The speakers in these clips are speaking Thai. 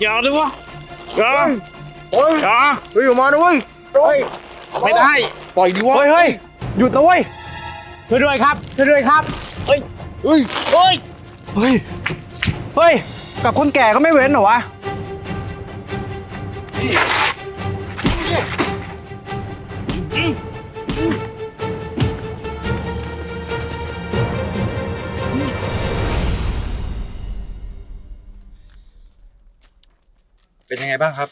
อย่าดิวะอย่าโอ้ยอย่าเฮ้ยออกมานะเว้ยไม่ได้ ปล่อยดิวะเฮ้ยเฮ้ยหยุดนะเว้ยช่วยด้วยครับช่วยด้วยครับ เฮ้ย เฮ้ย เฮ้ย เฮ้ย เฮ้ย กับคนแก่ก็ไม่เว้นเหรอวะ เป็นยังไงบ้างครับ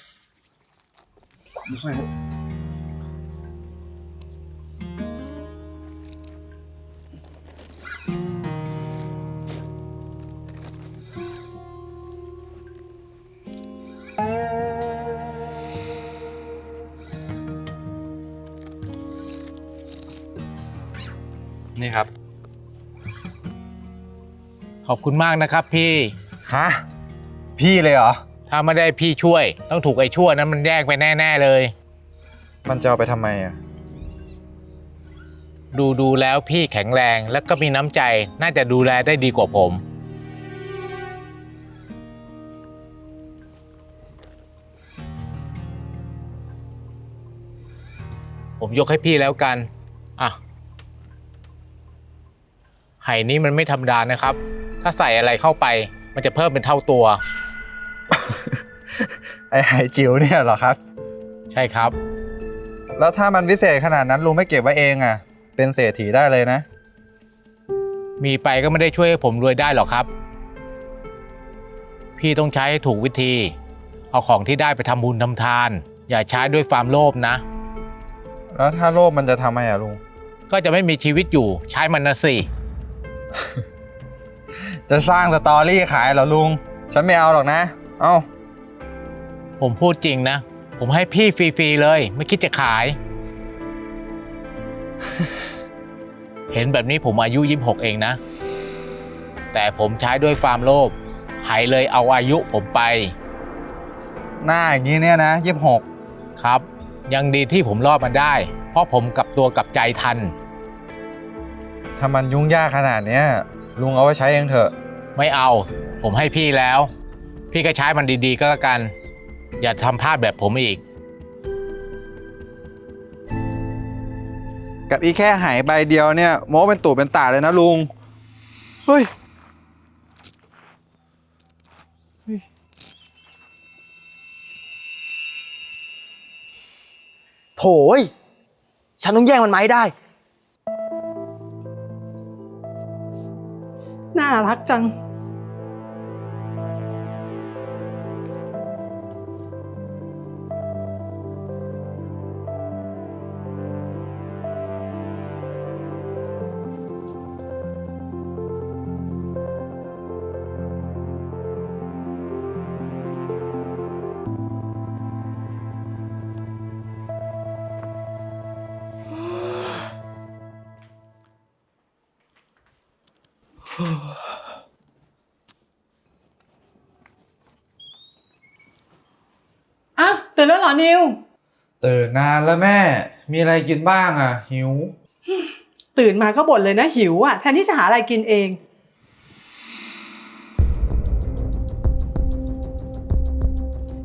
นี่ครับ ขอบคุณมากนะครับพี่ ฮะ พี่เลยเหรอ ถ้าไม่ได้พี่ช่วย ต้องถูกไอ้ชั่วนั้นมันแยกไปแน่ๆเลย มันจะเอาไปทำไมอะ ดูดูแล้วพี่แข็งแรงและก็มีน้ำใจน่าจะดูแลได้ดีกว่าผม ผมยกให้พี่แล้วกัน อะไหนี้มันไม่ธรรมดานะครับ ถ้าใส่อะไรเข้าไป มันจะเพิ่มเป็นเท่าตัว ไอ้ไฮจิ๋วเนี่ยเหรอครับ ใช่ครับ แล้วถ้ามันวิเศษขนาดนั้นลุงไม่เก็บไว้เองอะ เป็นเศรษฐีได้เลยนะ มีไปก็ไม่ได้ช่วยให้ผมรวยได้หรอกครับ พี่ต้องใช้ให้ถูกวิธี เอาของที่ได้ไปทำบุญทำทาน อย่าใช้ด้วยความโลภนะ แล้วถ้าโลภมันจะทำไมอะลุง ก็จะไม่มีชีวิตอยู่ใช้มันนะสิ จะสร้างสตอรี่ขายเหรอลุง ฉันไม่เอาหรอกนะ เอ้า ผมพูดจริงนะ ผมให้พี่ฟรีๆเลย ไม่คิดจะขาย เห็นแบบนี้ผมอายุ26เองนะ แต่ผมใช้ด้วยความโลภหายเลยเอาอายุผมไป หน้าอย่างนี้เนี่ยนะยี่สิบหกครับ ยังดีที่ผมรอดมาได้ เพราะผมกลับตัวกลับใจทัน ถ้ามันยุ่งยากขนาดเนี้ยลุงเอาไว้ใช้เองเถอะ ไม่เอา ผมให้พี่แล้ว พี่ก็ใช้มันดีๆ ก็แล้วกัน อย่าทำพลาดแบบผมอีก กับอีแค่หายใบเดียวเนี่ยโม้เป็นตู่เป็นตาเลยนะลุง เฮ้ย โถย ฉันต้องแย่งมันมาให้ได้ น่ารักจัง ตื่นแล้วเหรอนิว ตื่นนานแล้วแม่ มีอะไรกินบ้างอะ หิว ตื่นมาก็บ่นเลยนะหิวอะแทนที่จะหาอะไรกินเอง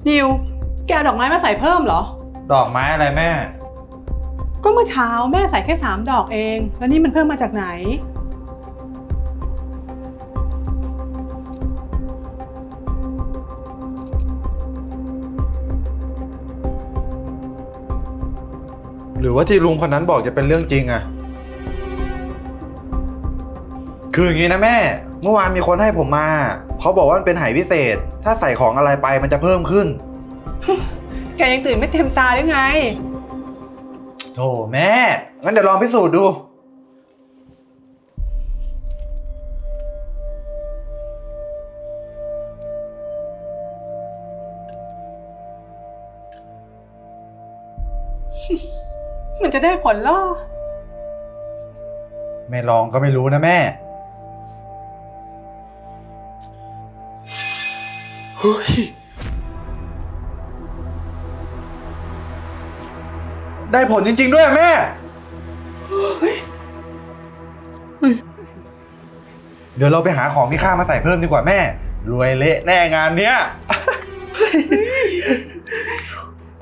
นิว แกเอาดอกไม้มาใส่เพิ่มเหรอ ดอกไม้อะไรแม่ ก็เมื่อเช้าแม่ใส่แค่สามดอกเอง แล้วนี่มันเพิ่มมาจากไหน หรือว่าที่ลุงคนนั้นบอกจะเป็นเรื่องจริงอะคืออย่างนี้นะแม่ เมื่อวานมีคนให้ผมมา เขาบอกว่ามันเป็นไหวิเศษ ถ้าใส่ของอะไรไปมันจะเพิ่มขึ้น แกยังตื่นไม่เต็มตาหรือไง โธ่แม่ งั้นเดี๋ยวลองพิสูจน์ดู มันจะได้ผลล่อไม่ลองก็ไม่รู้นะแม่ เฮ้ย ได้ผลจริง ๆ ด้วยอะแม่เฮ้ยเฮ้ยเดี๋ยวเราไปหาของมีค่ามาใส่เพิ่มดีกว่าแม่ รวยเละแน่งานเนี้ยเฮ้ย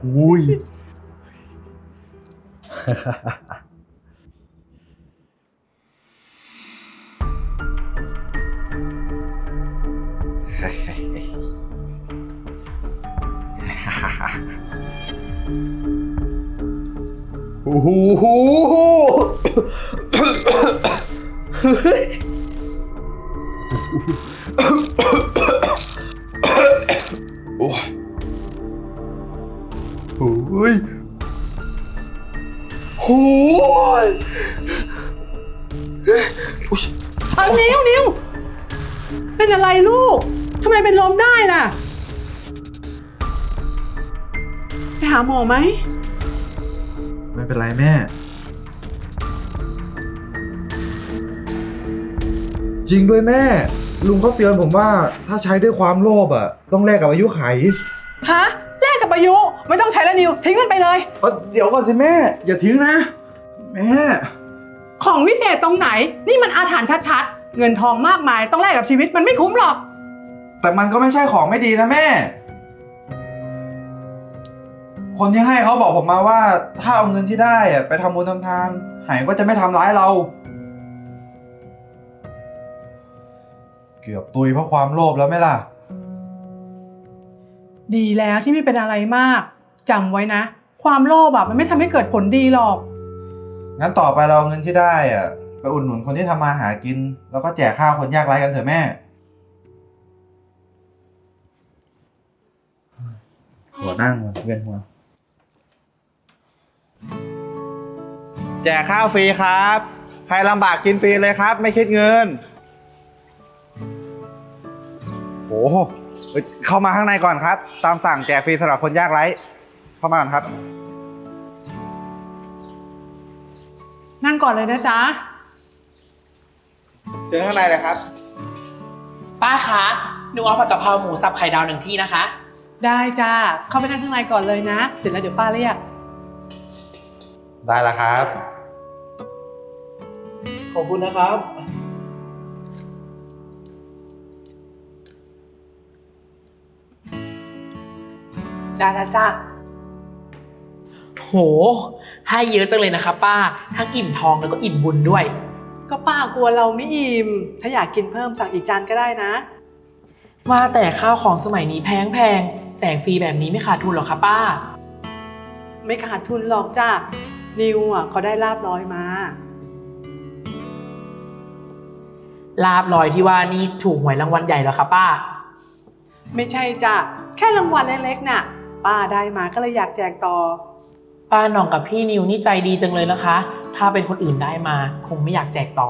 อุ้ย โอ้โหโอ้ย ยโอ้ยเอานิ้วนิ้วเป็นอะไรลูกทำไมเป็นลมได้ล่ะ ไปหาหมอไหม ไม่เป็นไรแม่ จริงด้วยแม่ ลุงเขาเตือนผมว่าถ้าใช้ด้วยความโลภอะ ต้องแลกกับอายุไข ฮะ แลกกับอายุ ไม่ต้องใช้แล้วนิว ทิ้งมันไปเลย เอ้าเดี๋ยวก่อนสิแม่ อย่าทิ้งนะ แม่ ของวิเศษตรงไหน นี่มันอาถรรพ์ชัดๆ เงินทองมากมายต้องแลกกับชีวิตมันไม่คุ้มหรอก แต่มันก็ไม่ใช่ของไม่ดีนะแม่ คนที่ให้เขาบอกผมมาว่า ถ้าเอาเงินที่ได้อะไปทำบุญทำทาน หายก็จะไม่ทำร้ายเรา เกือบตุยเพราะความโลภแล้วไหมล่ะ ดีแล้วที่ไม่เป็นอะไรมาก จำไว้นะ ความโลภอะมันไม่ทำให้เกิดผลดีหรอก งั้นต่อไปเราเอาเงินที่ได้อะไปอุดหนุนคนที่ทำมาหากิน แล้วก็แจกข้าวคนยากไร้กันเถอะแม่ หัวนั่งเวียนหัว แจกข้าวฟรีครับ ใครลำบากกินฟรีเลยครับ ไม่คิดเงิน โอ้โหเอ้ยเข้ามาข้างในก่อนครับ ตามสั่งแจกฟรีสำหรับคนยากไร้ เข้ามาก่อนครับ นั่งก่อนเลยนะจ๊ะ เชิญข้างในเลยครับ ป้าคะหนูเอาผัดกะเพราหมูสับไข่ดาวหนึ่งที่นะคะ ได้จ้า เข้าไปนั่งข้างในก่อนเลยนะ เสร็จแล้วเดี๋ยวป้าเรียก ได้แล้วครับ ขอบคุณนะครับ ได้แล้วจ้า โห ให้เยอะจังเลยนะคะ ป้า ทั้งอิ่มท้องแล้วก็อิ่มบุญด้วย ก็ป้ากลัวเราไม่อิ่ม ถ้าอยากกินเพิ่มสั่งอีกจานก็ได้นะ ว่าแต่ข้าวของสมัยนี้แพงแพงๆแจกฟรีแบบนี้ไม่ขาดทุนหรอคะป้า ไม่ขาดทุนหรอกจ้านิวอะเขาได้ลาบร้อยมา ลาบลอยที่ว่านี่ถูกหวยรางวัลใหญ่เหรอคะป้า ไม่ใช่จ้ะแค่รางวัลเล็กๆน่ะ ป้าได้มาก็เลยอยากแจกต่อ ป้าหน่องกับพี่นิวนี่ใจดีจังเลยนะคะ ถ้าเป็นคนอื่นได้มาคงไม่อยากแจกต่อ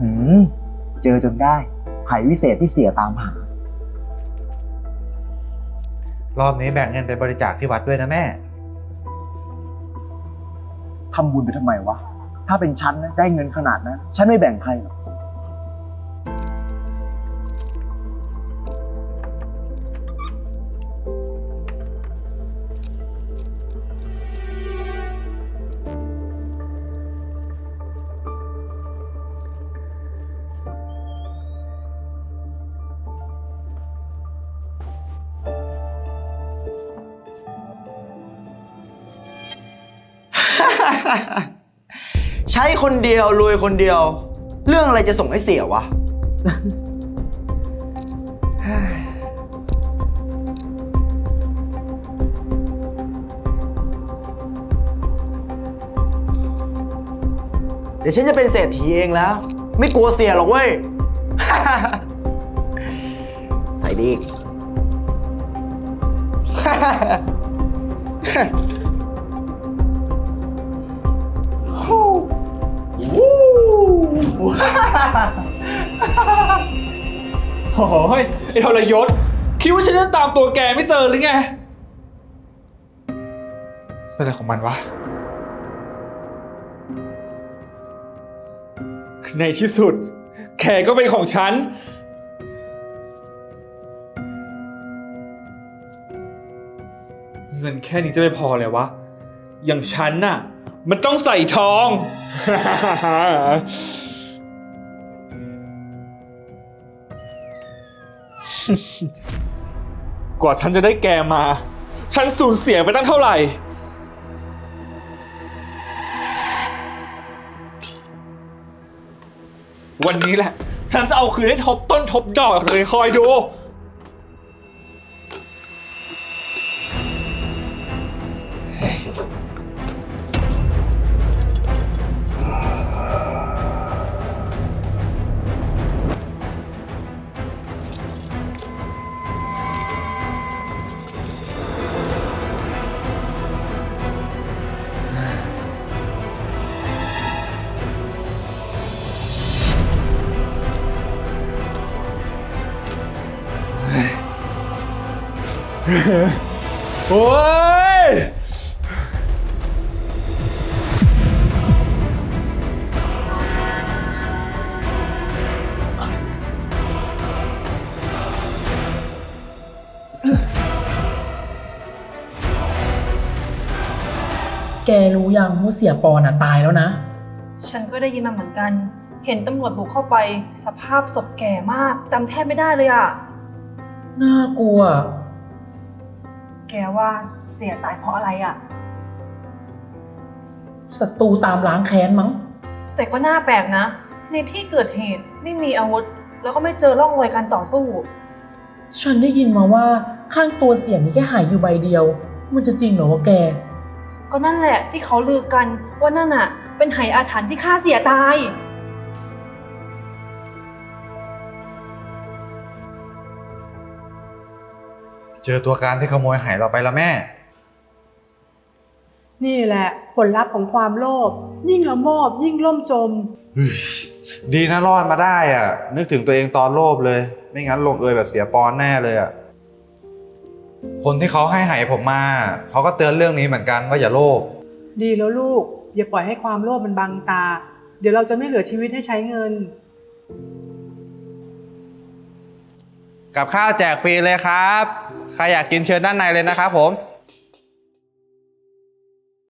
หืม เจอจนได้ไผ่วิเศษที่เสียตามหา รอบนี้แบ่งเงินไปบริจาคที่วัดด้วยนะแม่ ทำบุญไปทำไมวะ ถ้าเป็นฉันนะได้เงินขนาดนั้นฉันไม่แบ่งใครหรอก ใช้คนเดียวรวยคนเดียว เรื่องอะไรจะส่งให้เสียวะ เดี๋ยวฉันจะเป็นเศรษฐีเองแล้ว ไม่กลัวเสียหรอกเว้ย ใส่ดีอี กโอ้ยไอ้ทรยศ คิดว่าฉันจะตามตัวแกไม่เจอหรือไงเป็นอะไรของมันวะ ในที่สุด แขก็เป็นของฉันในเงินแค่นี้จะไม่พอเลยวะ อย่างฉันน่ะ มันต้องใส่ทอง กว่าฉันจะได้แกมา ฉันสูญเสียไปตั้งเท่าไหร่ วันนี้แหละ ฉันจะเอาคืนให้ทบต้นทบดอกเลยคอยดู โอ้ยแกรู้ยังว่าเสียปอน่ะตายแล้วนะ ฉันก็ได้ยินมาเหมือนกัน เห็นตำรวจบุกเข้าไป สภาพศพแก่มากจำแทบไม่ได้เลยอะน่ากลัว แกว่าเสียตายเพราะอะไรอะศัตรูตามล้างแค้นมั้ง แต่ก็น่าแปลกนะ ในที่เกิดเหตุไม่มีอาวุธ แล้วก็ไม่เจอร่องรอยการต่อสู้ ฉันได้ยินมาว่าข้างตัวเสียมีแค่หายอยู่ใบเดียว มันจะจริงเหรอวะแก ก็นั่นแหละที่เขาลือกันว่านั่นอะเป็นไหอาถรรพ์ที่ฆ่าเสียตาย เจอตัวการที่ขโมยไหเราไปแล้วแม่ นี่แหละผลลัพธ์ของความโลภยิ่งละโมบยิ่งล่มจม ดีนะรอดมาได้อะ นึกถึงตัวเองตอนโลภเลย ไม่งั้นลงเอยแบบเสียปอนแน่เลยอะ คนที่เขาให้ไหผมมา เขาก็เตือนเรื่องนี้เหมือนกันว่าอย่าโลภ ดีแล้วลูก อย่าปล่อยให้ความโลภมันบังตา เดี๋ยวเราจะไม่เหลือชีวิตให้ใช้เงิน กับข้าวแจกฟรีเลยครับ ใครอยากกินเชิญด้านในเลยนะครับผม